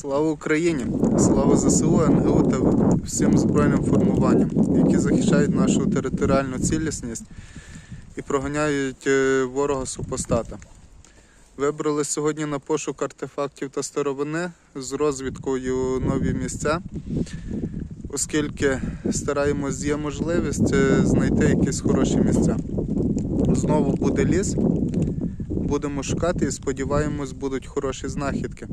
Слава Україні! Слава ЗСУ, НГУ та всім збройним формуванням, які захищають нашу територіальну цілісність і проганяють е, ворога супостата. Вибрали сьогодні на пошук артефактів та старовини з розвідкою нові місця, оскільки стараємось, є можливість е, знайти якісь хороші місця. Знову буде ліс, будемо шукати і сподіваємось, будуть хороші знахідки.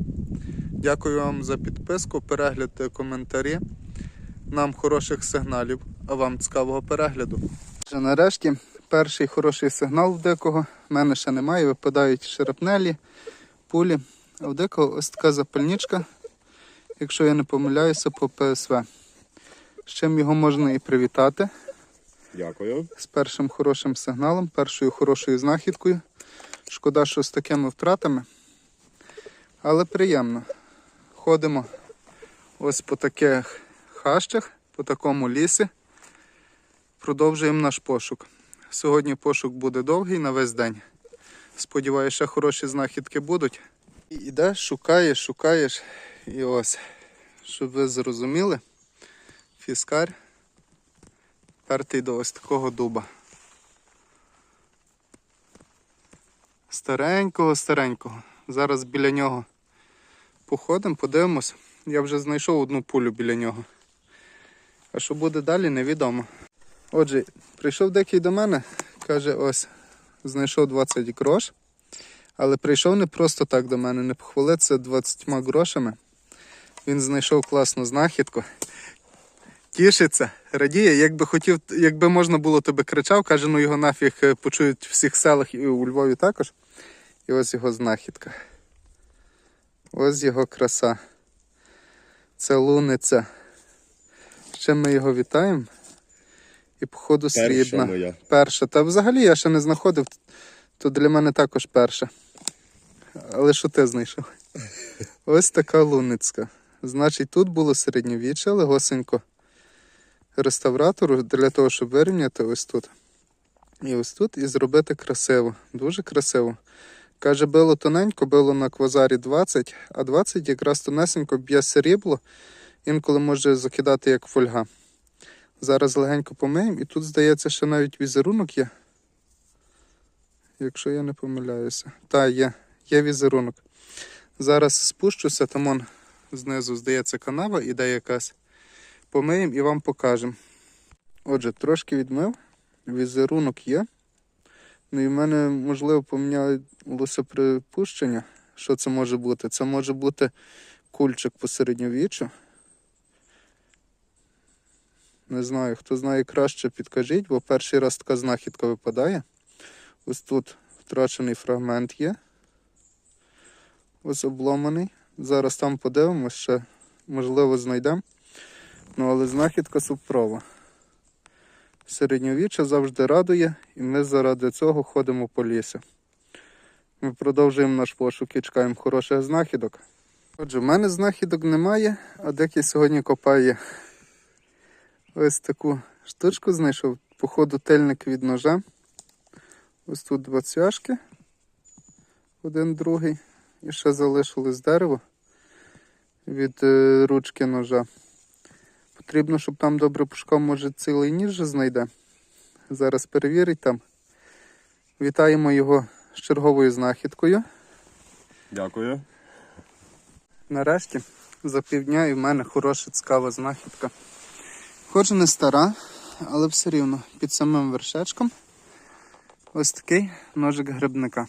Дякую вам за підписку, перегляд та коментарі. Нам хороших сигналів, а вам цікавого перегляду. Вже нарешті перший хороший сигнал в декого. В мене ще немає, випадають шарапнелі, пулі. А в декого ось така запальничка, якщо я не помиляюся, по ПСВ. З чим його можна і привітати. Дякую. З першим хорошим сигналом, першою хорошою знахідкою. Шкода, що з такими втратами. Але приємно. Ходимо ось по таких хащах, по такому лісі. Продовжуємо наш пошук. Сьогодні пошук буде довгий на весь день. Сподіваюся, хороші знахідки будуть. І шукаєш, шукаєш. І ось, щоб ви зрозуміли, фіскар пертий до ось такого дуба. Старенького, старенького. Зараз біля нього походимо, подивимось. Я вже знайшов одну пулю біля нього. А що буде далі, невідомо. Отже, прийшов декий до мене, каже, ось, знайшов 20 грош. Але прийшов не просто так до мене, не похвалитися 20 грошами. Він знайшов класну знахідку. Тішиться, радіє, якби хотів, якби можна було тебе кричав, каже, ну його нафіг е, почують в всіх селах і у Львові також. І ось його знахідка. Ось його краса. Це луниця. Ще ми його вітаємо. І походу Перша срібна. моя. Перша. Та взагалі я ще не знаходив, то для мене також перша. Але що ти знайшов? Ось така луницька. Значить, тут було середньовіччя, легосенько реставратору для того, щоб вирівняти ось тут. І ось тут і зробити красиво. Дуже красиво. Каже, било тоненько, било на квазарі 20, а 20 якраз тонесенько б'є срібло, інколи може закидати як фольга. Зараз легенько помиємо, і тут, здається, ще навіть візерунок є. Якщо я не помиляюся. Та, є, є візерунок. Зараз спущуся, там он знизу, здається, канава іде якась. Помиємо і вам покажемо. Отже, трошки відмив, візерунок є. Ну і в мене, можливо, помінялося припущення. Що це може бути? Це може бути кульчик по середньовіччю. Не знаю, хто знає краще, підкажіть, бо перший раз така знахідка випадає. Ось тут втрачений фрагмент є. Ось обломаний. Зараз там подивимось, ще можливо знайдемо. Ну, але знахідка супрова. Середньовіччя завжди радує, і ми заради цього ходимо по лісі. Ми продовжуємо наш пошук і чекаємо хороших знахідок. Отже, в мене знахідок немає, а декий сьогодні копає ось таку штучку знайшов. Походу тильник від ножа. Ось тут два цвяшки. Один другий. І ще залишилось дерево від е, ручки ножа. Потрібно, щоб там добре пушкав, може цілий ніж знайде. Зараз перевірить там. Вітаємо його з черговою знахідкою. Дякую. Нарешті за півдня і в мене хороша цікава знахідка. Хоч не стара, але все рівно під самим вершечком ось такий ножик грибника.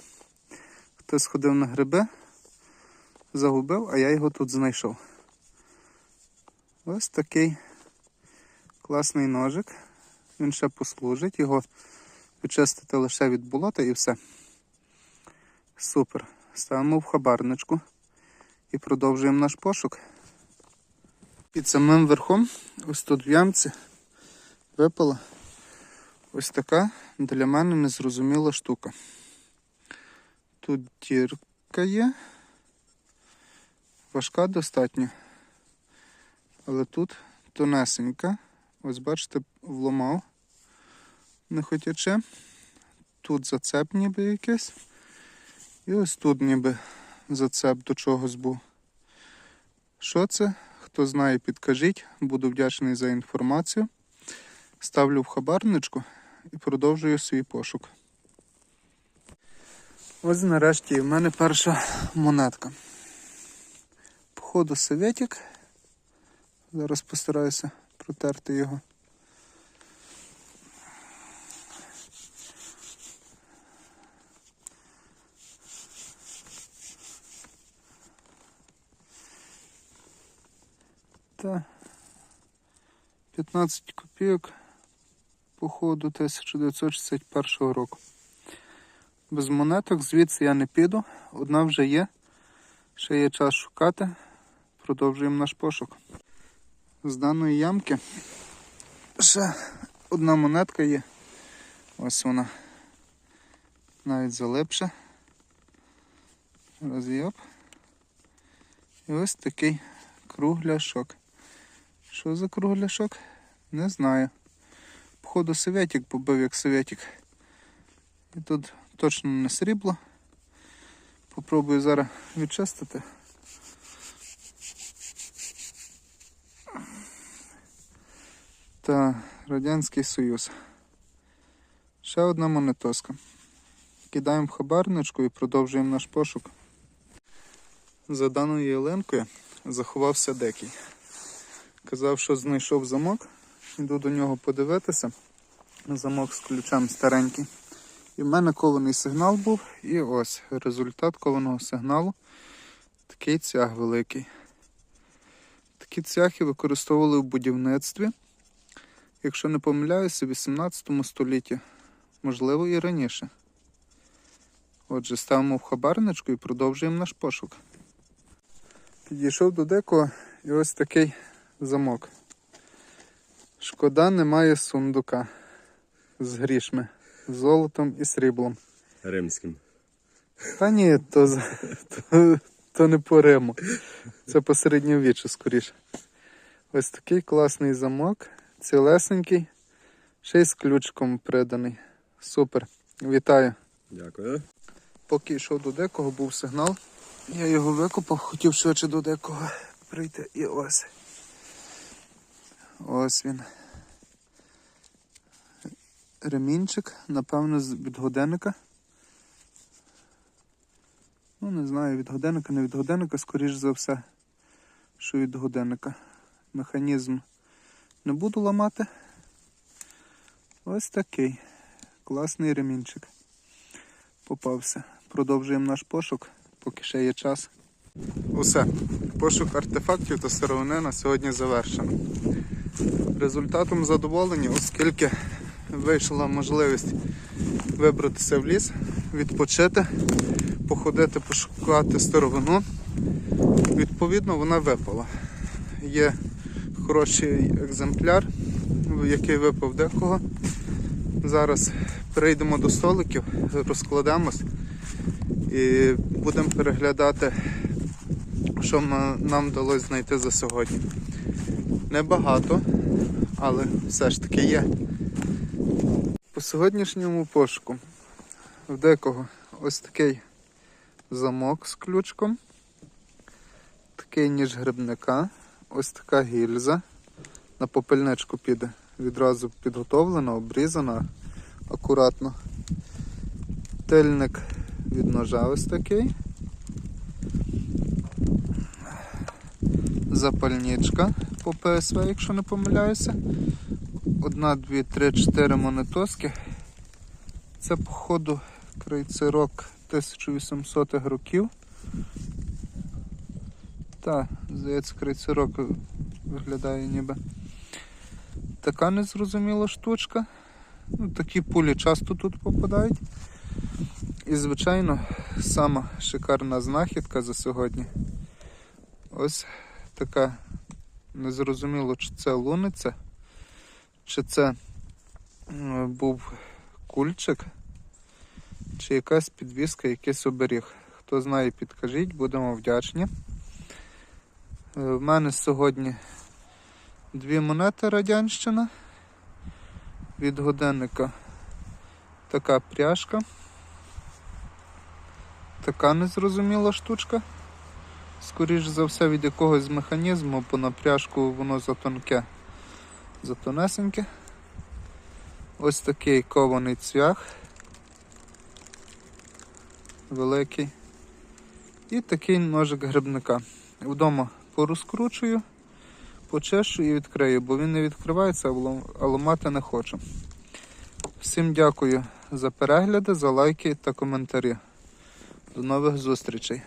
Хтось ходив на гриби, загубив, а я його тут знайшов. Ось такий класний ножик. Він ще послужить, його відчистити лише від болота і все. Супер. Ставимо в хабарничку і продовжуємо наш пошук. Під самим верхом, ось тут в ямці, випала ось така для мене незрозуміла штука. Тут дірка є, важка достатньо, але тут тонесенька. Ось бачите, вломав, не хотячи. Тут зацеп ніби якийсь. І ось тут ніби зацеп до чогось був. Що це? Хто знає, підкажіть. Буду вдячний за інформацію. Ставлю в хабарничку і продовжую свій пошук. Ось нарешті в мене перша монетка. Походу советик. Зараз постараюся протерти його. Та 15 копійок походу 1961 року. Без монеток звідси я не піду. Одна вже є. Ще є час шукати. Продовжуємо наш пошук. З даної ямки ще одна монетка є. Ось вона. Навіть залипша. Роз'єб. І ось такий кругляшок. Що за кругляшок? Не знаю. Походу советик побив як советик. І тут точно не срібло. Попробую зараз відчистити. Та Радянський Союз. Ще одна монетоска. Кидаємо хабарничку і продовжуємо наш пошук. За даною ялинкою заховався декий. Казав, що знайшов замок. Іду до нього подивитися. Замок з ключем старенький. І в мене кований сигнал був. І ось результат кованого сигналу. Такий цяг великий. Такі цяхи використовували в будівництві. Якщо не помиляюся, в 18 столітті, можливо, і раніше. Отже, ставимо в хабарничку і продовжуємо наш пошук. Підійшов до декого і ось такий замок. Шкода, немає сундука з грішми, з золотом і сріблом. Римським. Та ні, то, то, то не по Риму. Це по середньовіччю скоріше. Ось такий класний замок, цілесенький, ще й з ключиком приданий. Супер. Вітаю. Дякую. Поки йшов до декого, був сигнал. Я його викопав, хотів швидше до декого прийти. І ось. Ось він. Ремінчик, напевно, від годинника. Ну, не знаю, від годинника, не від годинника, скоріш за все, що від годинника. Механізм не буду ламати. Ось такий. Класний ремінчик попався. Продовжуємо наш пошук, поки ще є час. Усе. Пошук артефактів та сировини на сьогодні завершено. Результатом задоволені, оскільки вийшла можливість вибратися в ліс, відпочити, походити, пошукати старовину. Відповідно, вона випала. Є хороший екземпляр, який випав декого. Зараз перейдемо до столиків, розкладемось і будемо переглядати, що нам вдалося знайти за сьогодні. Небагато, але все ж таки є. По сьогоднішньому пошуку в декого ось такий замок з ключком, такий ніж грибника, ось така гільза. На попельничку піде. Відразу підготовлена, обрізана акуратно. Тильник від ножа ось такий. Запальничка по ПСВ, якщо не помиляюся. Одна, дві, три, чотири монетоски. Це, походу, крейцерок 1800 х років. Так, здається, крейцерок виглядає ніби. Така незрозуміла штучка. Ну, такі пулі часто тут попадають. І, звичайно, сама шикарна знахідка за сьогодні. Ось така незрозуміло, чи це луниця, чи це був кульчик, чи якась підвіска, якийсь оберіг. Хто знає, підкажіть, будемо вдячні. Е, В мене сьогодні дві монети Радянщина. Від годинника така пряжка. Така незрозуміла штучка. скоріш за все, від якогось механізму, бо на пряжку воно затонке, затонесеньке. Ось такий кований цвях. Великий. І такий ножик грибника. Вдома порозкручую, почешу і відкрию, бо він не відкривається, а ламати не хочу. Всім дякую за перегляди, за лайки та коментарі. До нових зустрічей.